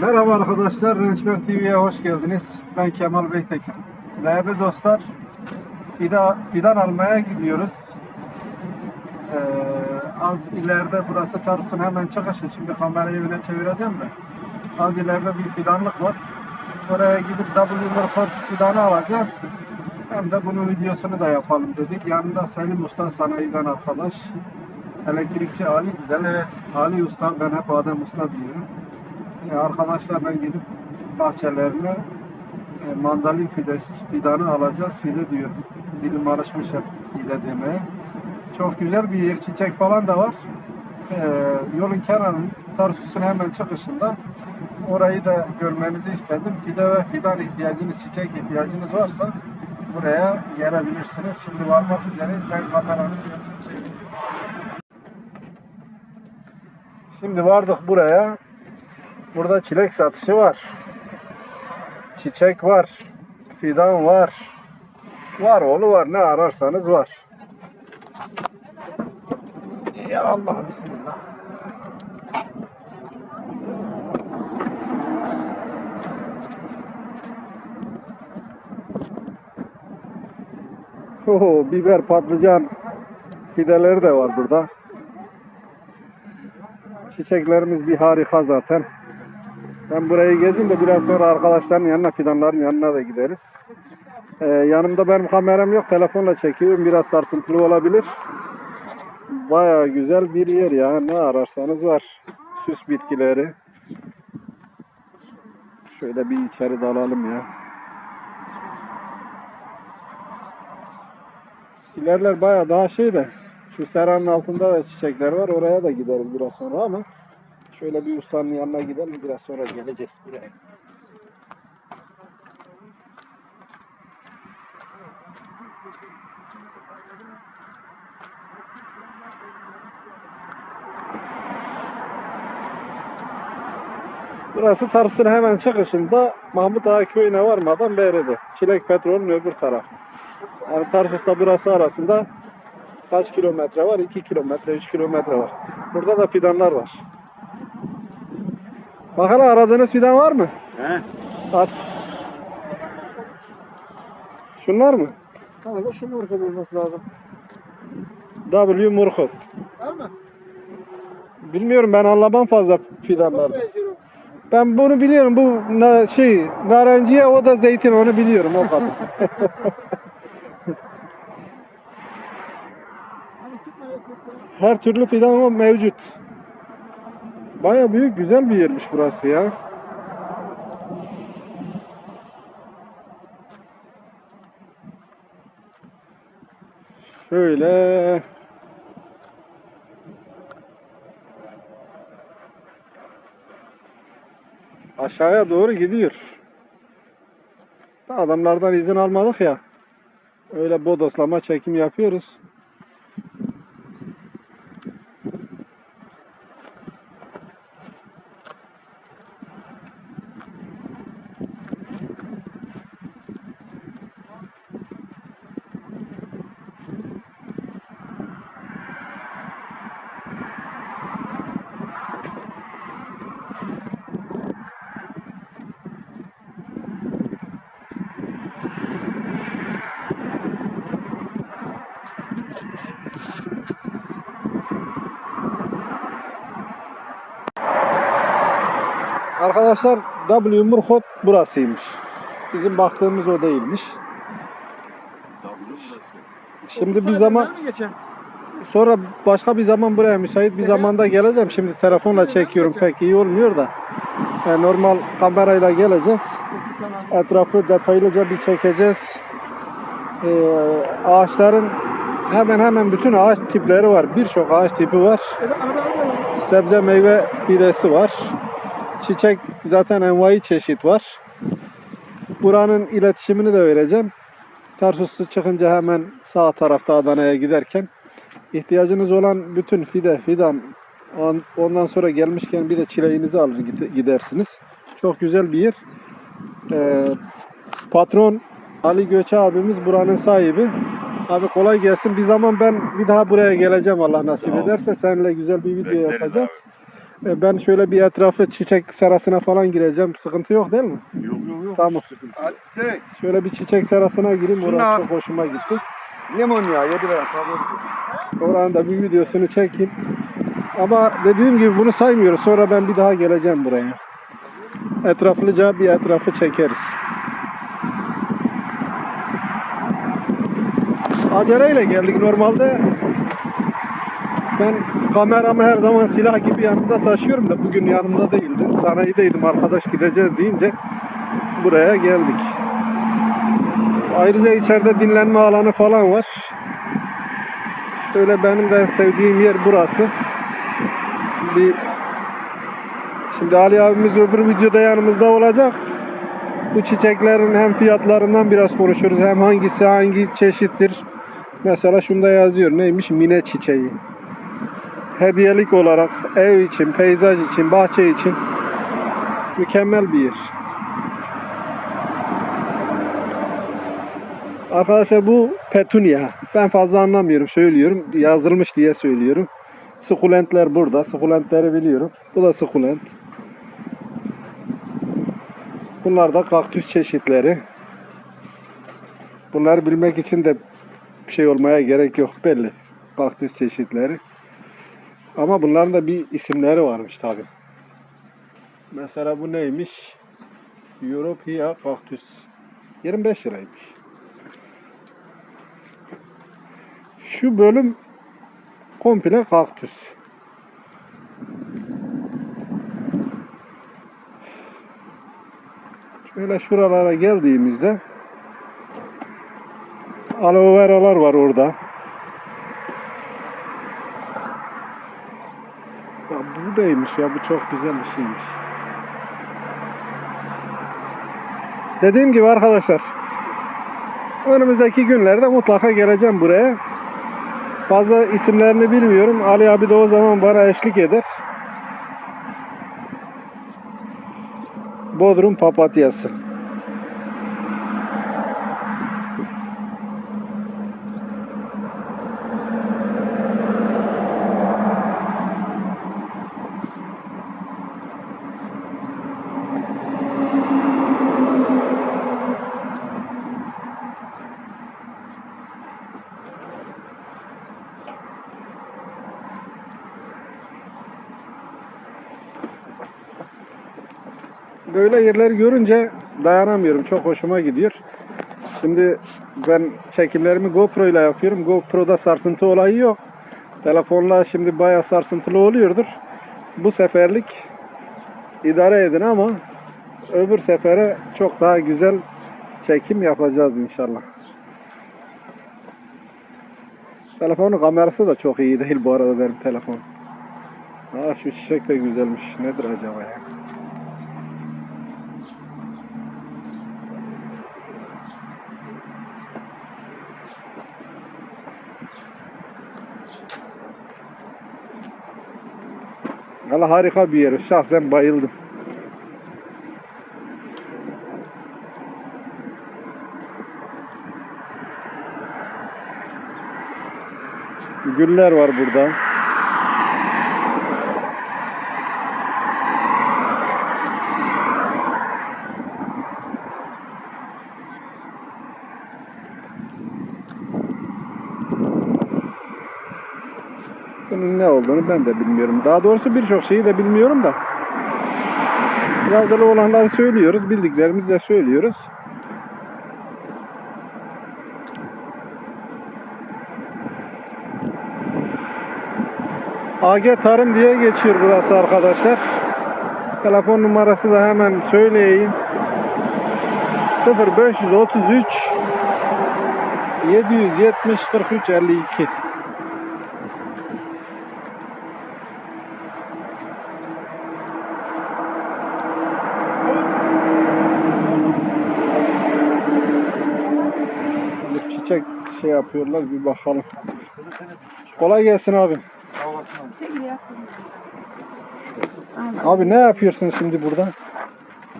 Merhaba arkadaşlar, Rençber TV'ye hoş geldiniz. Ben Kemal Beytekin. Değerli dostlar, fida, fidan almaya gidiyoruz. Ee, az ileride burası Tarsus'un hemen çıkışı. Şimdi kamerayı öyle çevireceğim de. Az ileride bir fidanlık var. Oraya gidip W Morford fidanı alacağız. Hem de bunun videosunu da yapalım dedik. Yanında Selim Usta sanayiden arkadaş. Elektrikçi Ali gidelim. Evet. Ali Usta, ben hep Adem Usta diyorum. E, arkadaşlarla gidip bahçelerine e, mandalin fidesi, fidanı alacağız. Fide diyor. Dilim alışmış hep fide demeye. Çok güzel bir yer. Çiçek falan da var. E, yolun kenarının Tarsus'un hemen çıkışında orayı da görmenizi istedim. Fide ve fidan ihtiyacınız, çiçek ihtiyacınız varsa buraya gelebilirsiniz. Şimdi varmak üzere ben kameranın çekeyim. Şimdi vardık buraya. Burada çilek satışı var. Çiçek var. Fidan var. Var oğlu var. Ne ararsanız var. Ya Allah bismillah. Oho, biber, patlıcan fideleri de var burada. Çiçeklerimiz bir harika zaten. Ben burayı gezeyim de biraz sonra arkadaşların yanına, fidanların yanına da gideriz. Ee, yanımda benim kameram yok, telefonla çekiyorum. Biraz sarsıntılı olabilir. Baya güzel bir yer ya. Ne ararsanız var. Süs bitkileri. Şöyle bir içeri dalalım ya. İlerler baya daha şey de. Şu seranın altında da çiçekler var. Oraya da gideriz biraz sonra ama şöyle bir ustanın yanına gidelim. Biraz sonra geleceğiz buraya. Burası Tarsus'un hemen çıkışında Mahmut Ağa köyüne varmadan beridir. Çilek petrolün öbür tarafı. Yani Tarsus'ta burası arasında kaç kilometre var? 2 kilometre, 3 kilometre var. Burada da fidanlar var. Bakalım aradığınız fidan var mı? He? At. Şunlar mı? Da şu marka olması lazım. W Murkut. Var mı? Bilmiyorum ben anlamam fazla fidanlardan. Ben bunu biliyorum. Bu na, şey narenciye o da zeytin onu biliyorum o kadar. Her türlü fidan mevcut. Baya büyük güzel bir yermiş burası ya. Şöyle aşağıya doğru gidiyor. Da Adamlardan izin almadık ya. Öyle bodoslama çekim yapıyoruz. Arkadaşlar W Murkot burasıymış. Bizim baktığımız o değilmiş. Şimdi bir zaman sonra başka bir zaman buraya müsait bir zamanda geleceğim. Şimdi telefonla çekiyorum pek iyi olmuyor da. Yani normal kamerayla geleceğiz. Etrafı detaylıca bir çekeceğiz. Ee, ağaçların hemen hemen bütün ağaç tipleri var. Birçok ağaç tipi var. Sebze meyve fidesi var. Çiçek zaten envai çeşit var. Buranın iletişimini de vereceğim. Tarsus'u çıkınca hemen sağ tarafta Adana'ya giderken ihtiyacınız olan bütün fide, fidan on- ondan sonra gelmişken bir de çileğinizi alır gide- gidersiniz. Çok güzel bir yer. Ee, patron Ali Göçe abimiz buranın sahibi. Abi kolay gelsin. Bir zaman ben bir daha buraya geleceğim Allah nasip ederse. Seninle güzel bir video yapacağız. E, Ben şöyle bir etrafı çiçek serasına falan gireceğim. Sıkıntı yok değil mi? Yok yok yok. Tamam. Hadi sen. Şöyle bir çiçek serasına gireyim. Şuna- Orası çok hoşuma gitti. Limon ya yedi ver. Sabır. Oranın da bir videosunu çekeyim. Ama dediğim gibi bunu saymıyoruz. Sonra ben bir daha geleceğim buraya. Etraflıca bir etrafı çekeriz. Aceleyle geldik normalde. Ben kameramı her zaman silah gibi yanımda taşıyorum da bugün yanımda değildi. Sanayideydim arkadaş gideceğiz deyince buraya geldik. Ayrıca içeride dinlenme alanı falan var. Şöyle benim de sevdiğim yer burası. Bir Şimdi Ali abimiz öbür videoda yanımızda olacak. Bu çiçeklerin hem fiyatlarından biraz konuşuruz hem hangisi hangi çeşittir. Mesela şunda yazıyor neymiş mine çiçeği. Hediyelik olarak ev için, peyzaj için, bahçe için mükemmel bir yer. Arkadaşlar bu petunia. Ben fazla anlamıyorum söylüyorum. Yazılmış diye söylüyorum. Sukulentler burada. Sukulentleri biliyorum. Bu da sukulent. Bunlar da kaktüs çeşitleri. Bunları bilmek için de bir şey olmaya gerek yok belli. Kaktüs çeşitleri. Ama bunların da bir isimleri varmış tabi. Mesela bu neymiş? Europea kaktüs. 25 liraymış. Şu bölüm komple kaktüs. Şöyle şuralara geldiğimizde aloe veralar var orada. Neymiş ya bu çok güzel bir şeymiş. Dediğim gibi arkadaşlar önümüzdeki günlerde mutlaka geleceğim buraya. Fazla isimlerini bilmiyorum. Ali abi de o zaman bana eşlik eder. Bodrum papatyası. Böyle yerleri görünce dayanamıyorum. Çok hoşuma gidiyor. Şimdi ben çekimlerimi GoPro ile yapıyorum. GoPro'da sarsıntı olayı yok. Telefonla şimdi bayağı sarsıntılı oluyordur. Bu seferlik idare edin ama öbür sefere çok daha güzel çekim yapacağız inşallah. Telefonun kamerası da çok iyi değil bu arada benim telefon. Aa şu çiçek de güzelmiş. Nedir acaba ya? Valla harika bir yer. Şahsen bayıldım. Güller var burada. Bunun ne olduğunu ben de bilmiyorum. Daha doğrusu birçok şeyi de bilmiyorum da. Yazılı olanları söylüyoruz. Bildiklerimizi de söylüyoruz. AG Tarım diye geçiyor burası arkadaşlar. Telefon numarası da hemen söyleyeyim. 0533 770 43 52 Bir çiçek şey yapıyorlar bir bakalım. Kolay gelsin abi. Abi ne yapıyorsun şimdi burada?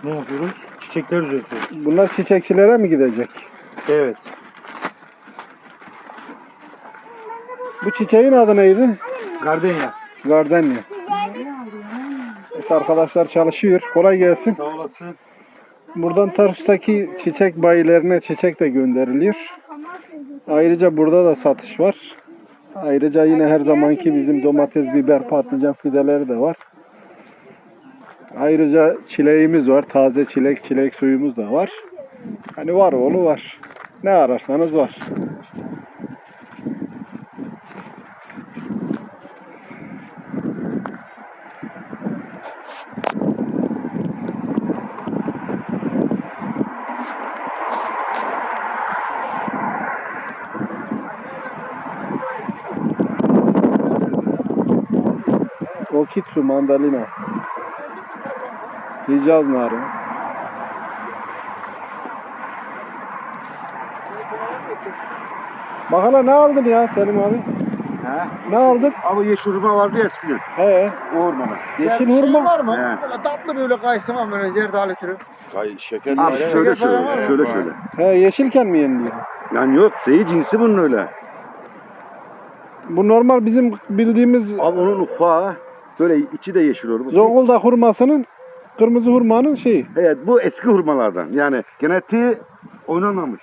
Ne yapıyoruz? Çiçekler düzeltiyoruz. Bunlar çiçekçilere mi gidecek? Evet. Bu çiçeğin adı neydi? Gardenya. Gardenia. Neyse arkadaşlar çalışıyor. Kolay gelsin. Sağ olasın. Buradan Tarsus'taki çiçek bayilerine çiçek de gönderiliyor. Ayrıca burada da satış var. Ayrıca yine her zamanki bizim domates, biber, patlıcan fideleri de var. Ayrıca çileğimiz var. Taze çilek, çilek suyumuz da var. Hani var oğlu var. Ne ararsanız var. Okitsu mandalina. Hicaz narı. Bak hele ne aldın ya Selim abi? He? Ne aldın? Abi yeşil hurma vardı ya eskiden. He. O hurmalar. Yeşil hurma. Var mı? He. Böyle tatlı böyle kayısım ama böyle zerdali türü. Kay şekerli Abi öyle şöyle mi? şöyle, şöyle, şöyle, şöyle şöyle. He yeşilken mi yeniliyor? Yani yok, seyi cinsi bunun öyle. Bu normal bizim bildiğimiz Abi onun ufağı böyle içi de yeşil olur. Zonguldak hurmasının kırmızı hurmanın şeyi. Evet, bu eski hurmalardan. Yani genetiği oynanmamış.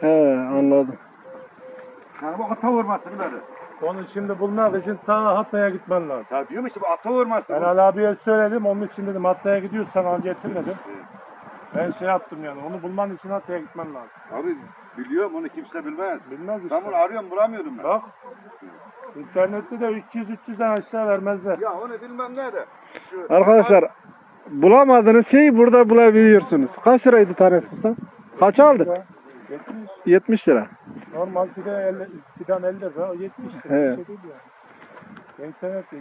He anladım. Yani bu ata hurması böyle. Onu şimdi bulmak için ta Hatay'a gitmen lazım. Ya diyorum işte bu ata hurması. Ben bu. Ali abiye söyledim, onun için dedim Hatay'a gidiyorsan al getir dedim. Ben şey yaptım yani, onu bulman için Hatay'a gitmen lazım. Abi biliyorum onu kimse bilmez. Bilmez Ben bunu işte. arıyorum bulamıyorum ben. Bak, internette de 200-300'den aşağı vermezler. Ya onu bilmem nerede. Şu, Arkadaşlar bulamadığınız şeyi burada bulabiliyorsunuz. Kaç liraydı tanesi usta? Kaç aldın? 70, 70 lira. normal fide 50, fidan 50 lira, o 70 lira. Evet. Bir şey değil yani. İnternette